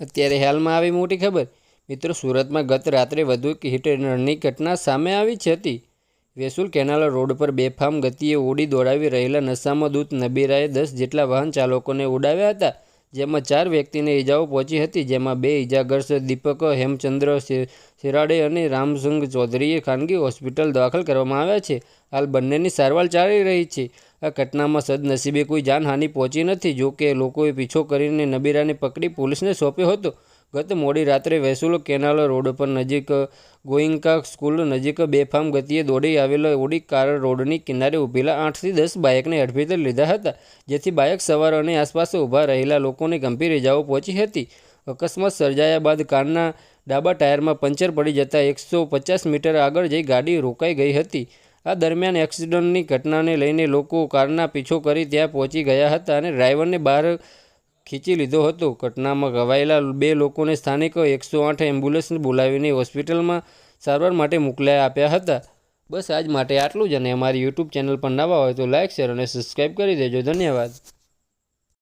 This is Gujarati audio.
અત્યારે હાલમાં આવી મોટી ખબર. મિત્રો, સુરતમાં ગત રાત્રે વધુ એક ઘટના સામે આવી છે હતી. વેસુલ કેનાલ રોડ પર બેફામ ગતિએ ઓડી દોડાવી રહેલા નશામાં દૂત નબીરાએ દસ જેટલા વાહન ચાલકોને ઉડાવ્યા હતા, જેમાં ચાર વ્યક્તિને ઈજાઓ પહોંચી હતી, જેમાં બે ઈજાગ્રસ્ત દીપક હેમચંદ્ર શિરાડે અને રામસંગ ચૌધરીએ ખાનગી હોસ્પિટલ દાખલ કરવામાં આવ્યા છે. હાલ બંનેની સારવાર ચાલી રહી છે. આ ઘટનામાં સદનસીબે કોઈ જાનહાનિ પહોંચી નથી. જો કે લોકોએ પીછો કરીને નબીરાને પકડી પોલીસને સોંપ્યો હતો. ગત મોડી રાત્રે વેસુલો કેનાલ રોડ પર નજીક ગોઈંકા સ્કૂલ નજીક બેફામ ગતિએ દોડી આવેલો ઓડી કાર રોડની કિનારે ઊભેલા આઠથી દસ બાઇકને અડફેટે લીધા હતા, જેથી બાઇક સવાર અને આસપાસ ઊભા રહેલા લોકોને ગંભીર ઇજાઓ પહોંચી હતી. અકસ્માત સર્જાયા બાદ કારના ડાબા ટાયરમાં પંચર પડી જતાં એકસો પચાસ મીટર આગળ જઈ ગાડી રોકાઈ ગઈ હતી. આ દરમિયાન એક્સિડન્ટની ઘટનાને લઈને લોકો કારના પીછો કરી ત્યાં પહોંચી ગયા હતા અને ડ્રાઈવરને બહાર ખીચી લીધો હતો. ઘટનામાં ઘવાયેલા બે લોકોને સ્થાનિક એકસો આઠ એમ્બ્યુલન્સ બોલાવીને હોસ્પિટલમાં સારવાર માટે મોકલાઈ આપ્યા હતા. બસ આજ માટે આટલું જ અને અમારી યુટ્યુબ ચેનલ પર નવા હોય તો લાઇક શેર અને સબસ્ક્રાઈબ કરી દેજો. ધન્યવાદ.